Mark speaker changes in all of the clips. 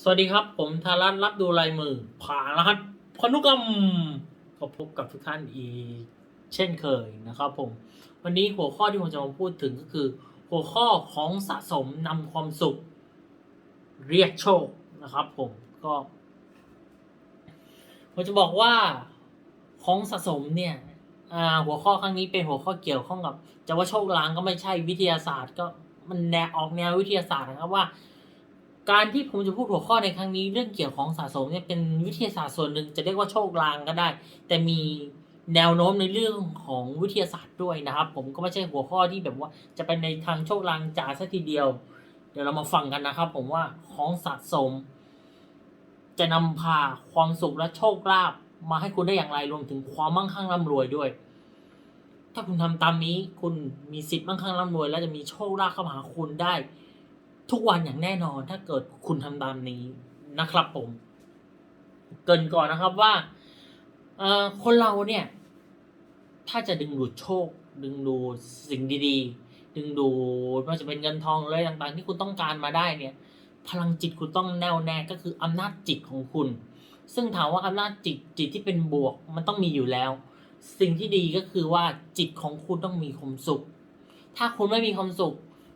Speaker 1: สวัสดีครับ ผมธารัตรับดูลายมือผ่านรหัสพนุกรรมก็พบกับทุกท่านอีกเช่นเคยนะครับผม วันนี้หัวข้อที่ผมจะมาพูดถึงก็คือ หัวข้อของสะสมนำความสุข เรียกโชคนะครับ ผมก็ผมจะบอกว่าของสะสมเนี่ยหัวข้อครั้งนี้เป็นหัวข้อเกี่ยวข้องกับจะว่าโชคลางก็ไม่ใช่วิทยาศาสตร์ ก็มันแนวออกแนววิทยาศาสตร์นะครับว่า การที่ผมจะพูดหัวข้อในครั้งนี้เรื่องเกี่ยวของสะสมเนี่ยเป็นวิทยาศาสตร์ส่วนหนึ่งจะเรียกว่าโชคลางก็ได้ แต่มีแนวโน้มในเรื่องของวิทยาศาสตร์ด้วยนะครับ ผมก็ไม่ใช่หัวข้อที่แบบว่าจะเป็นในทางโชคลางจ๋าซะทีเดียว เดี๋ยวเรามาฟังกันนะครับ ผมว่าของสะสม จะนำพาความสุขและโชคลาภมาให้คุณได้อย่างไรรวมถึงความมั่งคั่งร่ำรวยด้วย ถ้าคุณทำตามนี้คุณมีสิทธิ์มั่งคั่งร่ำรวย และจะมีโชคลาภเข้ามาหาคุณได้ ทุกวันอย่างแน่นอนถ้าเกิดคุณทำตามนี้นะครับผม เกินก่อนนะครับว่าคนเราเนี่ย ถ้าจะดึงดูดโชค ดึงดูดสิ่งดี ๆ ดึงดูดไม่ว่าจะเป็นเงินทองอะไรต่างๆ ที่คุณต้องการมาได้เนี่ย พลังจิตคุณต้องแน่วแน่ก็คืออำนาจจิตของคุณ ซึ่งถามว่าอำนาจจิตจิตที่เป็นบวกมันต้องมีอยู่แล้ว สิ่งที่ดีก็คือว่าจิตของคุณต้องมีความสุข ถ้าคุณไม่มีความสุข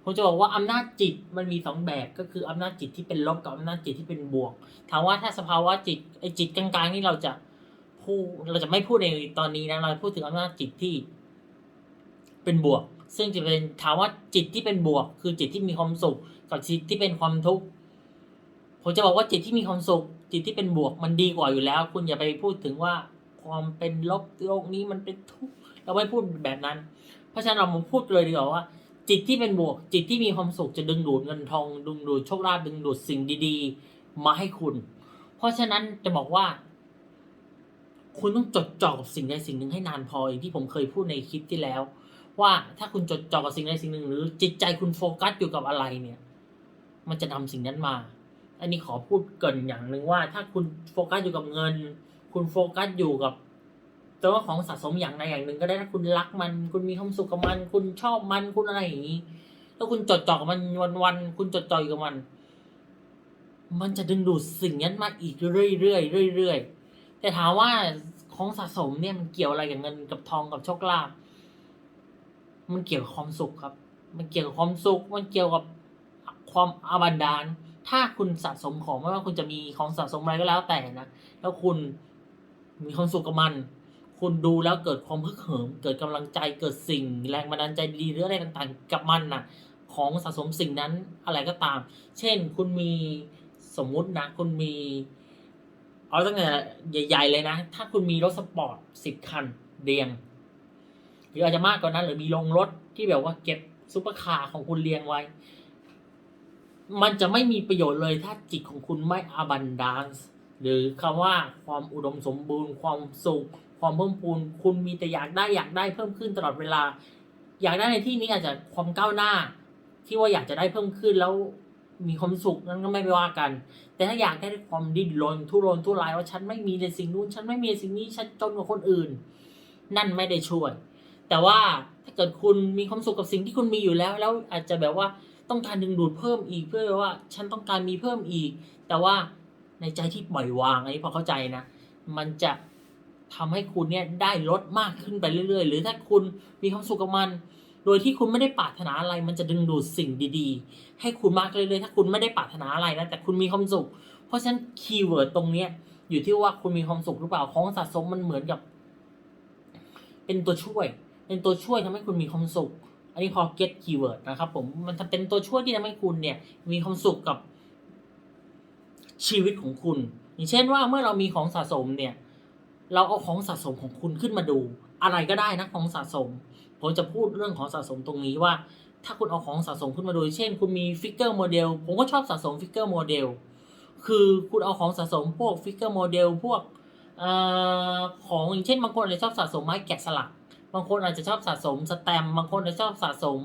Speaker 1: ผมจะบอกว่าอำนาจจิตมันมีสองแบบก็คืออำนาจจิตที่เป็นลบกับอำนาจจิตที่เป็นบวก ถามว่าถ้าสภาวะจิตไอจิตกลางๆนี่เราจะพูดเราจะไม่พูดในตอนนี้นะเราพูดถึงอำนาจจิตที่เป็นบวก ซึ่งจะเป็นถามว่าจิตที่เป็นบวก คือจิตที่มีความสุข กับจิตที่เป็นความทุกข์ผมจะบอกว่าจิตที่มีความสุข จิตที่เป็นบวกมันดีกว่าอยู่แล้ว คุณอย่าไปพูดถึงว่าความเป็นลบโลกนี้มันเป็นทุกข์เราไม่พูดแบบนั้น เพราะฉะนั้นเรามาพูดเลยดีกว่าว่า จิตที่เป็นบวก จิตที่มีความสุขจะดึงดูดเงินทองดึงดูดโชคลาภดึงดูดสิ่งดีๆ มาให้คุณ เพราะฉะนั้นจะบอกว่า คุณต้องจดจ่อกับสิ่งใดสิ่งหนึ่งให้นานพออย่างที่ผมเคยพูดในคลิปที่แล้ว ว่าถ้าคุณจดจ่อกับสิ่งใดสิ่งหนึ่ง หรือจิตใจคุณโฟกัสอยู่กับอะไรเนี่ย มันจะนำสิ่งนั้นมา อันนี้ขอพูดเกินอย่างหนึ่งว่า ถ้าคุณโฟกัสอยู่กับเงิน คุณโฟกัสอยู่กับ แต่ว่าของสะสมอย่างใดอย่างหนึ่งก็ได้ถ้าคุณรักมัน คุณมีความสุขกับมัน คุณชอบมันคุณอะไรอย่างนี้แล้วคุณจดจ่อกับมันวันๆคุณจดจ่ออยู่กับมัน มันจะดึงดูดสิ่งนั้นมาอีกเรื่อยๆเรื่อยๆแต่ถามว่าของสะสมเนี่ยมันเกี่ยวอะไรกับเงินกับทองกับโชคลาภมันเกี่ยวกับความสุขครับ มันเกี่ยวกับความสุข มันเกี่ยวกับความอาบันดาล ถ้าคุณสะสมของไม่ว่าคุณจะมีของสะสมอะไรก็แล้วแต่นะ แล้วคุณมีความสุขกับมัน คุณดูแล้วเกิดความฮึกเหิม เกิดกำลังใจเกิดสิ่ง แรงบันดาลใจดีหรืออะไรต่างๆ กับมันนะของสะสมสิ่งนั้นอะไรก็ตาม เช่นคุณมีสมมุตินะคุณมีเอาตั้งแต่ใหญ่ ๆ เลยนะ ถ้าคุณมีรถสปอร์ตสิบคันเรียง หรืออาจจะมากกว่านั้น หรือมีโรงรถที่แบบว่าเก็บซุปเปอร์คาร์ของคุณเรียงไว้ มันจะไม่มีประโยชน์เลยถ้าจิตของคุณไม่อาบันดา c ์หรือคำว่าความอุดมสมบูรณ์ความสุข ความเพิ่มพูน คุณมีแต่อยากได้อยากได้เพิ่มขึ้นตลอดเวลา อยากได้ในที่นี้อาจจะความก้าวหน้า ที่ว่าอยากจะได้เพิ่มขึ้นแล้วมีความสุขนั้นก็ไม่ไปว่ากัน แต่ถ้าอยากได้ความดิ้นรนทุรนทุรายว่าฉันไม่มีในสิ่งนู้นฉันไม่มีสิ่งนี้ฉันจนกว่าคนอื่น นั่นไม่ได้ช่วย แต่ว่าถ้าเกิดคุณมีความสุขกับสิ่งที่คุณมีอยู่แล้ว แล้วอาจจะแบบว่าต้องการดึงดูดเพิ่มอีกเพื่อว่า ฉันต้องการมีเพิ่มอีก แต่ว่าในใจที่ปล่อยวางอันนี้พอเข้าใจนะ มันจะ ทำให้คุณเนี่ยได้ลดมากขึ้นไปเรื่อย ๆ หรือถ้าคุณมีความสุขกับมัน โดยที่คุณไม่ได้ปรารถนาอะไร มันจะดึงดูดสิ่งดีๆ ให้คุณมากเรื่อยๆ ถ้าคุณไม่ได้ปรารถนาอะไรนะแต่คุณมีความสุข เพราะฉะนั้นคีย์เวิร์ดตรงเนี้ยอยู่ที่ว่าคุณมีความสุขหรือเปล่าของสะสมมันเหมือนกับ เป็นตัวช่วย เป็นตัวช่วยทำให้คุณมีความสุข อันนี้พอ get keyword นะครับ ผมมันจะเป็นตัวช่วยที่ทำให้คุณเนี่ย มีความสุขกับชีวิตของคุณ อย่างเช่นว่าเมื่อเรามีของสะสมเนี่ย เราเอาของสะสมของคุณขึ้นมาดู อะไรก็ได้นะของสะสม ผมจะพูดเรื่องของสะสมตรงนี้ว่า ถ้าคุณเอาของสะสมขึ้นมาดู เช่น คุณมีฟิกเกอร์โมเดลผมก็ชอบสะสมฟิกเกอร์โมเดลคือคุณเอาของสะสมพวกฟิกเกอร์โมเดลพวกอของอย่างเช่นบางคนอาจจะชอบสะสมไม้แกะสลัก บางคนอาจจะชอบสะสมสแตมป์บางคนอาจจะชอบสะสม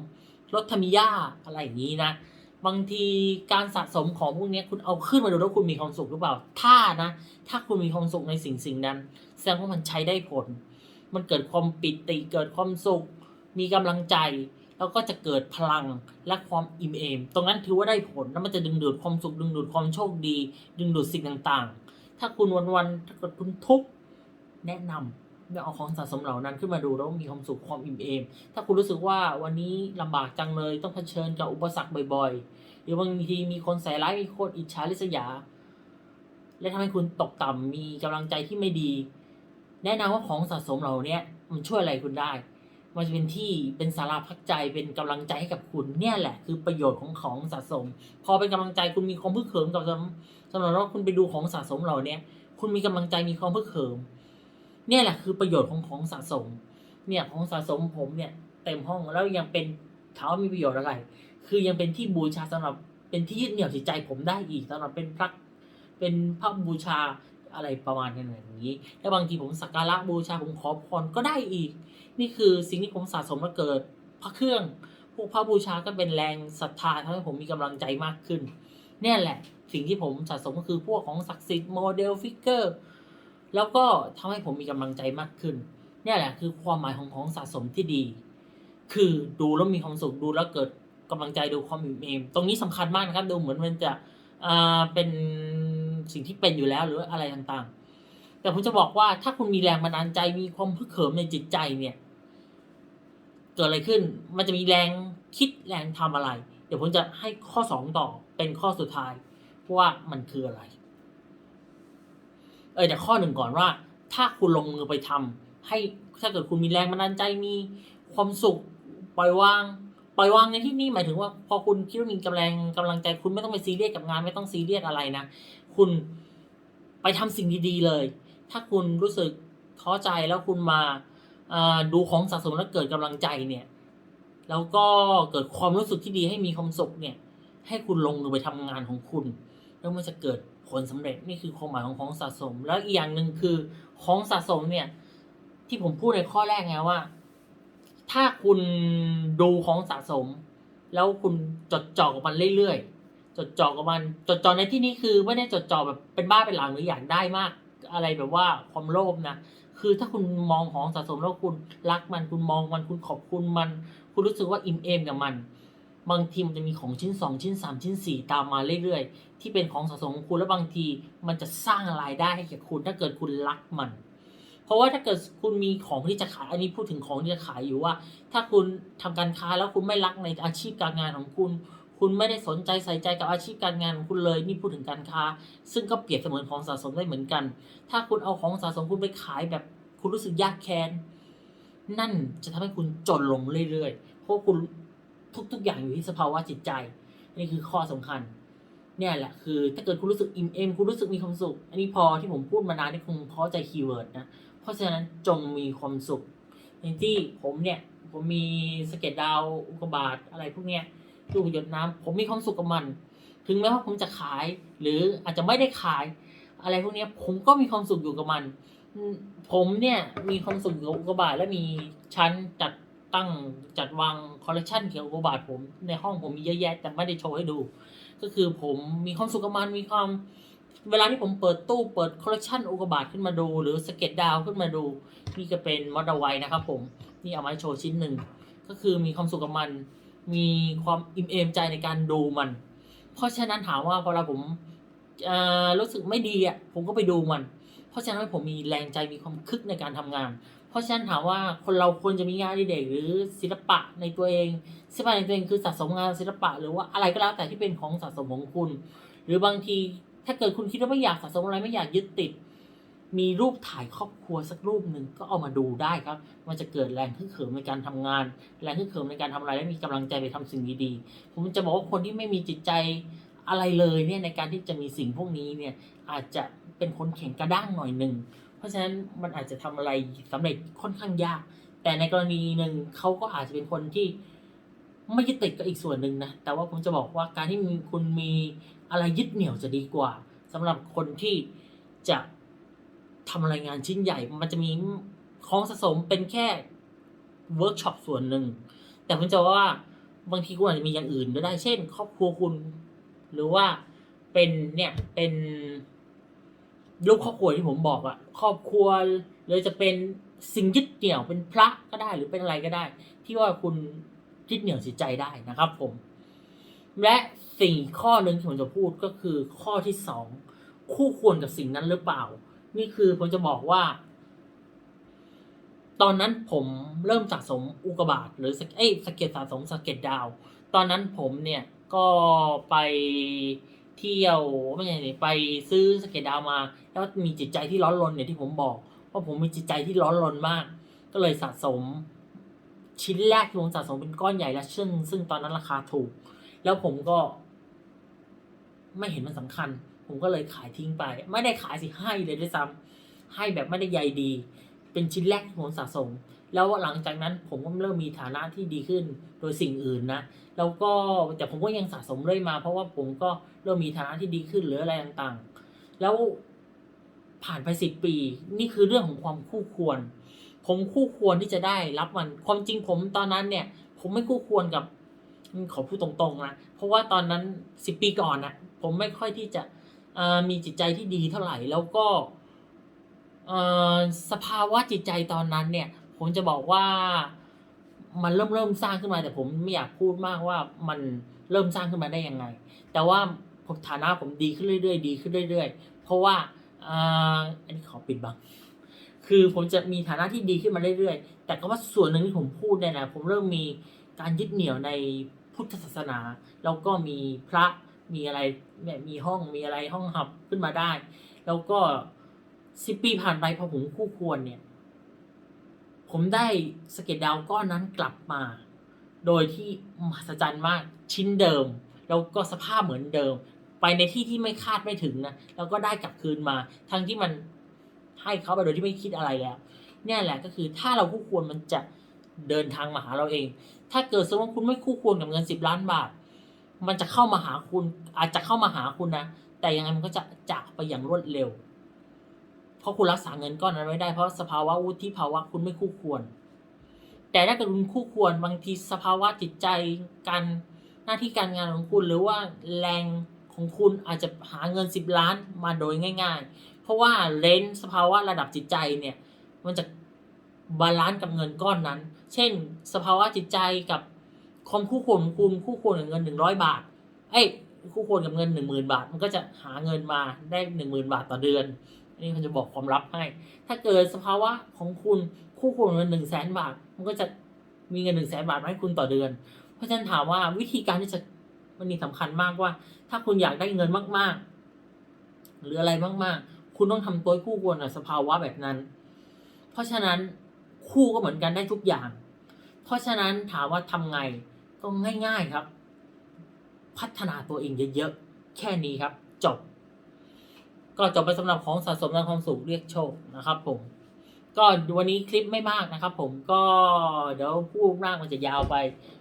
Speaker 1: รถธรรมิยาอะไรอย่างนี้นะ บางทีการสะสมของพวกนี้คุณเอาขึ้นมาดูแล้วคุณมีความสุขหรือเปล่า ถ้านะ ถ้าคุณมีความสุขในสิ่งสิ่งนั้น แสดงว่ามันใช้ได้ผล มันเกิดความปิติเกิดความสุข มีกำลังใจ แล้วก็จะเกิดพลังและความอิ่มเอม ตรงนั้นถือว่าได้ผลแล้วมันจะดึงดูดความสุข ดึงดูดความโชคดี ดึงดูดสิ่งต่างๆ ถ้าคุณวันๆถ้าเกิดคุณทุกข์แนะนำให้เอาของสะสมเหล่านั้นขึ้นมาดูแล้วมีความสุขความอิ่มเอม ถ้าคุณรู้สึกว่าวันนี้ลำบากจังเลยต้องเผชิญกับอุปสรรคบ่อยๆ หรือบางทีมีคนใส่ร้ายมีคนอิจฉาริษยา และทำให้คุณตกต่ำมีกำลังใจที่ไม่ดี แนะนำว่าของสะสมเหล่านี้มันช่วยอะไรคุณได้มันจะเป็นที่เป็นสาราพักใจเป็นกำลังใจให้กับคุณเนี่ยแหละ คือประโยชน์ของของสะสม พอเป็นกำลังใจคุณมีความพึกเขิมกับสำสำหรับว่าคุณไปดูของสะสมเหล่านี้คุณมีกำลังใจมีความพึกเขิม เนี่ยแหละคือประโยชน์ของของสะสม เนี่ยของสะสมผมเนี่ยเต็มห้องแล้วยังเป็นถามว่ามีประโยชน์อะไร คือยังเป็นที่บูชาสำหรับเป็นที่ยึดเหนี่ยวจิตใจผมได้อีกสำหรับเป็นพระเป็นพระบูชา อะไรประมาณนั้นอย่างนี้ แล้วบางทีผมสักการะบูชาผมขอพรก็ได้อีก นี่คือสิ่งที่ผมสะสมมาเกิดพระเครื่อง พวกพระบูชาก็เป็นแรงศรัทธาทำให้ผมมีกำลังใจมากขึ้น เนี่ยแหละ สิ่งที่ผมสะสมก็คือพวกของศักดิ์สิทธิ์โมเดลฟิกเกอร์แล้วก็ทำให้ผมมีกำลังใจมากขึ้น เนี่ยแหละคือความหมายของของสะสมที่ดี คือดูแล้วมีความสุขดูแล้วเกิดกำลังใจดูความอิ่มเอมตรงนี้สำคัญมากนะครับ ดูเหมือนมันจะอ่าเป็น สิ่งที่เป็นอยู่แล้วหรืออะไรต่างๆ แต่ผมจะบอกว่าถ้าคุณมีแรงบันดาลใจมีความพึกเขิมในจิตใจเนี่ยเกิดอะไรขึ้น มันจะมีแรงคิดแรงทำอะไร เดี๋ยวผมจะให้ข้อสองต่อเป็นข้อสุดท้ายว่ามันคืออะไร เออแต่ข้อหนึ่งก่อนว่า ถ้าคุณลงมือไปทำให้ถ้าเกิดคุณมีแรงบันดาลใจมีความสุขปล่อยวางปล่อยวางในที่นี้หมายถึงว่าพอคุณคิดว่ามีกำลังกำลังใจ คุณไม่ต้องไปซีเรียสกับงานไม่ต้องซีเรียสอะไรนะ คุณไปทำสิ่งดีๆเลย ถ้าคุณรู้สึกท้อใจแล้วคุณมาดูของสะสมแล้วเกิดกำลังใจเนี่ย แล้วก็เกิดความรู้สึกที่ดีให้มีความสุขเนี่ย ให้คุณลงมือไปทำงานของคุณ แล้วมันจะเกิดผลสำเร็จนี่คือความหมายของของสะสม แล้วอีกอย่างหนึ่งคือของสะสมเนี่ย ที่ผมพูดในข้อแรกไงว่า ถ้าคุณดูของสะสม แล้วคุณจดจ่อกับมันเรื่อยๆ ดจ่อกับมัน จดจ่อในที่นี้คือไม่ได้จดจ่อแบบเป็นบ้าเป็นหลังหรืออยากได้มาก อะไรแบบว่าความโลภนะคือถ้าคุณมองของสะสมแล้วคุณรักมันคุณมองมันคุณขอบคุณมัน คุณรู้สึกว่าอิ่มเอมกับมัน บางทีมันจะมีของชิ้นสองชิ้นสามชิ้นสี่ตามมาเรื่อยๆ ที่เป็นของสะสมของคุณแล้วบางทีมันจะสร้างรายได้ให้แก่คุณถ้าเกิดคุณรักมัน เพราะว่าถ้าเกิดคุณมีของที่จะขายอันนี้พูดถึงของที่จะขายอยู่ว่า ถ้าคุณทำการค้าแล้วคุณไม่รักในอาชีพการงานของคุณ คุณไม่ได้สนใจใส่ใจกับอาชีพการงานของคุณเลยนี่พูดถึงการค้า ซึ่งก็เปรียบเสมือนของสะสมได้เหมือนกัน ถ้าคุณเอาของสะสมคุณไปขายแบบคุณรู้สึกยากแค้น นั่นจะทำให้คุณจนลงเรื่อยๆเพราะคุณทุก ๆ อย่างอยู่ที่สภาวะจิตใจ นี่คือข้อสำคัญ เนี่ยแหละคือ ถ้าเกิดคุณรู้สึกอิ่มเอมคุณรู้สึกมีความสุข อันนี้พอที่ผมพูดมานานนี่คงพอใจคีย์เวิร์ดนะเพราะฉะนั้นจงมีความสุขอย่างที่ผมเนี่ยผมมีสเก็ตดาวอุกบาตอะไรพวกเนี้ย ลูกหยดน้ำผมมีความสุขกับมัน ถึงแม้ว่าผมจะขาย หรืออาจจะไม่ได้ขาย อะไรพวกนี้ผมก็มีความสุขอยู่กับมัน ผมเนี่ยมีความสุขอยู่กับอุกกาบาตและมีชั้นจัดตั้งจัดวางคอลเลคชันเกี่ยวกับอุกกาบาตผมในห้องผมมีเยอะแยะแต่ไม่ได้โชว์ให้ดู ก็คือผมมีความสุขกับมันมีความเวลาที่ผมเปิดตู้เปิดคอลเลคชันอุกกาบาตขึ้นมาดู หรือสเก็ตดาวขึ้นมาดู นี่ก็เป็นมอดไวนะครับผม นี่เอามาโชว์ชิ้นหนึ่ง ก็คือมีความสุขกับมัน มีความอิ่มเอมใจในการดูมัน เพราะฉะนั้นถามว่าพอเราผมอ่อรู้สึกไม่ดีอะผมก็ไปดูมัน เพราะฉะนั้นผมมีแรงใจมีความคึกในการทำงาน เพราะฉะนั้นถามว่าคนเราควรจะมีงานอดิเรกหรือศิลปะในตัวเองศิลปะในตัวเองคือสะสมงานศิลปะ หรือว่าอะไรก็แล้วแต่ที่เป็นของสะสมของคุณ หรือบางทีถ้าเกิดคุณคิดว่าไม่อยากสะสมอะไรไม่อยากยึดติด มีรูปถ่ายครอบครัวสักรูปหนึ่งก็เอามาดูได้ครับ มันจะเกิดแรงฮึกเหิมในการทำงาน แรงฮึกเหิมในการทำอะไรและมีกำลังใจไปทำสิ่งดีๆ ผมจะบอกว่าคนที่ไม่มีจิตใจอะไรเลยเนี่ยในการที่จะมีสิ่งพวกนี้เนี่ยอาจจะเป็นคนแข็งกระด้างหน่อยหนึ่ง เพราะฉะนั้นมันอาจจะทำอะไรสำเร็จค่อนข้างยาก แต่ในกรณีหนึ่งเขาก็อาจจะเป็นคนที่ไม่ยึดติดกับอีกส่วนหนึ่งนะ แต่ว่าผมจะบอกว่าการที่มีคุณมีอะไรยึดเหนี่ยวจะดีกว่าสำหรับคนที่จะ ทำอะไรงานชิ้นใหญ่ มันจะมีของสะสมเป็นแค่เวิร์กช็อปส่วนหนึ่ง แต่ผมจะว่าบางทีคุณอาจจะมีอย่างอื่นก็ได้ เช่น ครอบครัวคุณ หรือว่าเป็นเนี่ยเป็นรูปครอบครัวที่ผมบอกอะครอบครัวหรือจะเป็นสิ่งยึดเหนี่ยวเป็นพระก็ได้หรือเป็นอะไรก็ได้ ที่ว่าคุณยึดเหนี่ยวจิตใจได้นะครับ ผม และสิ่งข้อหนึ่งที่ผมจะพูดก็คือข้อที่สองคู่ควรกับสิ่งนั้นหรือเปล่า นี่คือผมจะบอกว่า ตอนนั้นผมเริ่มสะสมอุกกาบาตหรือสเอ้สเก็ดสะสมสเก็ดดาว ตอนนั้นผมเนี่ยก็ไปเที่ยวไม่ใช่ไปซื้อสเก็ดดาวมา แล้วมีจิตใจที่ร้อนรนเนี่ยที่ผมบอกว่าผมมีจิตใจที่ร้อนรนมาก ก็เลยสะสมชิ้นแรกที่ผมสะสมเป็นก้อนใหญ่และซึ่งซึ่งตอนนั้นราคาถูก แล้วผมก็ไม่เห็นมันสำคัญ ผมก็เลยขายทิ้งไป ไม่ได้ขายสิให้เลยด้วยซ้ำให้แบบไม่ได้ใยดี เป็นชิ้นแรกที่ผมสะสม แล้วหลังจากนั้นผมก็เริ่มมีฐานะที่ดีขึ้นโดยสิ่งอื่นนะแล้วก็แต่ผมก็ยังสะสมเรื่อยมา เพราะว่าผมก็เริ่มมีฐานะที่ดีขึ้นหรืออะไรต่างๆ แล้วผ่านไปสิบปี นี่คือเรื่องของความคู่ควร ผมคู่ควรที่จะได้รับมันความจริงผมตอนนั้นเนี่ย ผมไม่คู่ควรกับขอพูดตรงๆนะเพราะว่าตอนนั้นสิบปีก่อนนะผมไม่ค่อยที่จะ มีจิตใจที่ดีเท่าไหร่แล้วก็สภาวะจิตใจตอนนั้นเนี่ย ผมจะบอกว่ามันเริ่มเริ่มสร้างขึ้นมาแต่ผมไม่อยากพูดมากว่ามันเริ่มสร้างขึ้นมาได้ยังไง แต่ว่าฐานะผมดีขึ้นเรื่อยๆ ดีขึ้นเรื่อย ๆ เพราะว่าอ่าอันนี้ขอปิดบัง คือผมจะมีฐานะที่ดีขึ้นมาเรื่อยๆ แต่ก็ว่าส่วนหนึ่งที่ผมพูดเนี่ยนะผมเริ่มมีการยึดเหนี่ยวในพุทธศาสนา แล้วก็มีพระ มีอะไรเนี่มีห้องมีอะไรห้องหับขึ้นมาได้ แล้วก็สิบปีผ่านไปพอผมคู่ควรเนี่ย ผมได้สเก็ตดาวก้อนนั้นกลับมา โดยที่มหัศจรรย์มากชิ้นเดิม แล้วก็สภาพเหมือนเดิม ไปในที่ที่ไม่คาดไม่ถึงนะแล้วก็ได้กลับคืนมา ทั้งที่มันให้เขาไปโดยที่ไม่คิดอะไรแล้วเนี่ยแหละก็คือถ้าเราคู่ควรมันจะเดินทางมาหาเราเอง ถ้าเกิดสมมติว่าคุณไม่คู่ควรกับเงินสิบล้านบาท มันจะเข้ามาหาคุณ อาจจะเข้ามาหาคุณนะแต่ยังไงมันก็จะจากไปอย่างรวดเร็ว เพราะคุณรักษาเงินก้อนนั้นไว้ได้เพราะสภาวะวุฒิภาวะคุณไม่คู่ควร แต่ถ้าเกิดคุณคู่ควรบางทีสภาวะจิตใจการหน้าที่การงานของคุณหรือว่าแรงของคุณอาจจะหาเงินสิบล้านมาโดยง่าย ๆ เพราะว่าเลนส์สภาวะระดับจิตใจเนี่ยมันจะบาลานซ์กับเงินก้อนนั้น เช่น สภาวะจิตใจกับ ความคู่ควรของคุณคู่ควรกับเงินหนึ่งร้อยบาท เอ้ยคู่ควรกับเงินหนึ่งหมื่นบาท มันก็จะหาเงินมาได้หนึ่งหมื่นบาทต่อเดือนอันนี้เขาจะบอกความลับให้ ถ้าเกิดสภาวะของคุณคู่ควรเงินหนึ่งแสนบาท มันก็จะมีเงินหนึ่งแสนบาทมาให้คุณต่อเดือน เพราะฉะนั้นถามว่าวิธีการที่จะมันนี่สำคัญมากว่า ถ้าคุณอยากได้เงินมาก ๆ หรืออะไรมาก ๆ คุณต้องทำตัวคู่ควรกับสภาวะแบบนั้น เพราะฉะนั้นคู่ก็เหมือนกันได้ทุกอย่าง เพราะฉะนั้นถามว่าทำไง ก็ง่ายๆครับ พัฒนาตัวเองเยอะๆ แค่นี้ครับ จบ ก็จบไปสำหรับของสะสมและความสุขเรียกโชคนะครับ ผม ก็วันนี้คลิปไม่มากนะครับผมก็เดี๋ยวพูดมากมันจะยาวไป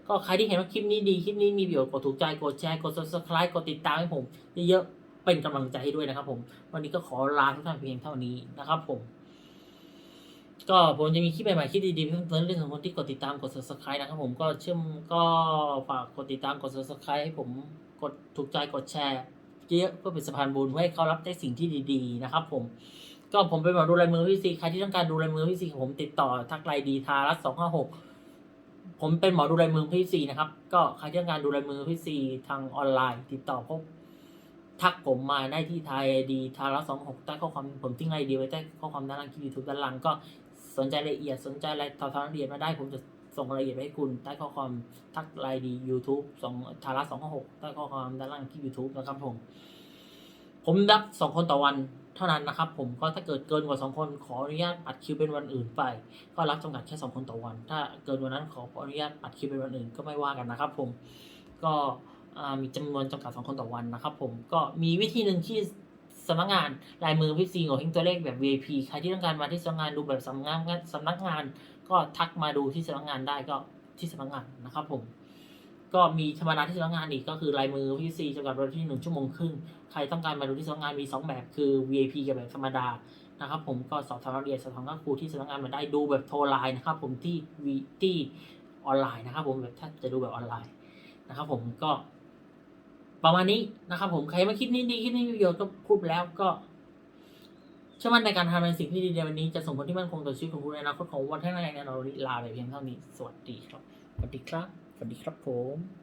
Speaker 1: ก็ใครที่เห็นว่าคลิปนี้ดีคลิปนี้มีประโยชน์กดถูกใจกดแชร์กด subscribe กดติดตามให้ผมเยอะๆเป็นกำลังใจให้ด้วยนะครับ ผม วันนี้ก็ขอลาทุกท่านเพียงเท่านี้นะครับ ผม ก็ผมจะมีคลิปใหม่ๆคลิปดีๆเพิ่มเติมเรื่องของคนที่กดติดตามกด subscribe นะครับผมก็เชื่อมก็ฝากกดติดตามกด subscribe ให้ผมกดถูกใจกดแชร์เยอะเพื่อเป็นสะพานบุญให้เขารับได้สิ่งที่ดีๆนะครับผมก็ผมเป็นหมอดูลายมือพี่ซีใครที่ต้องการดูลายมือพี่ซีของผมติดต่อทักไลน์ดีทารัสสองห้าหกผมเป็นหมอดูลายมือพี่ซีนะครับ ก็ใครที่ต้องการดูลายมือพี่ซีทางออนไลน์ ติดต่อพบทักผมมาได้ที่ไทยดีทารัสสองหกใต้ข้อความผมทิ้งไอเดียไว้ใต้ข้อความด้านล่างคลิปยูทูบด้านล่างก็ สนใจรายละเอียดสนใจอะไรทอทางละเอียดมาได้ผมจะส่งรายละเอียดไปให้คุณใต้ข้อความทักไลน์ดียูทูบสองทารัสสองหกใต้ข้อความด้านล่างคลิปยูทูบนะครับผม ผมรับสองคนต่อวันเท่านั้นนะครับ ผมก็ถ้าเกิดเกินกว่าสองคนขออนุญาตปัดคิวเป็นวันอื่นไป ก็รับจำกัดแค่สองคนต่อวัน ถ้าเกินวันนั้นขออนุญาตปัดคิวเป็นวันอื่นก็ไม่ว่ากันนะครับผมก็มีจำนวนจำกัดสองคนต่อวันนะครับ ผมก็มีวิธีหนึ่งที่ สำนักงานลายมือพิซีโงเฮงตัวเลขแบบ VIP ใครที่ต้องการมาที่สำนักงานดูแบบสำนักงานสำนักงาน ก็ทักมาดูที่สำนักงานได้ก็ที่สำนักงานนะครับผมก็มีธรรมดาที่สำนักงานอีกก็คือลายมือพี่ซีจำกัดเวลาที่หนึ่งชั่วโมงครึ่งใครต้องการมาดูที่สำนักงานมีสองแบบคือ VIP กับแบบธรรมดานะครับผมก็สอบถามรายละเอียดสอบถามกับครูที่สำนักงานมาได้ดูแบบโทรไลน์นะครับผมที่วีที่ออนไลน์นะครับผมแบบถ้าจะดูแบบออนไลน์นะครับผมก็ ประมาณนี้นะครับผมใครมาคิดนี้ดีคิดนี้ประโยชน์ก็พูดไปแล้วก็เชื่อมั่นในการทำในสิ่งที่ดีในวันนี้จะส่งผลที่มั่นคงต่อชีวิตของคุณในอนาคตของวันข้างหน้าแน่นอนวันนี้ลาไปเพียงเท่านี้ สวัสดีครับ สวัสดีครับ สวัสดีครับผม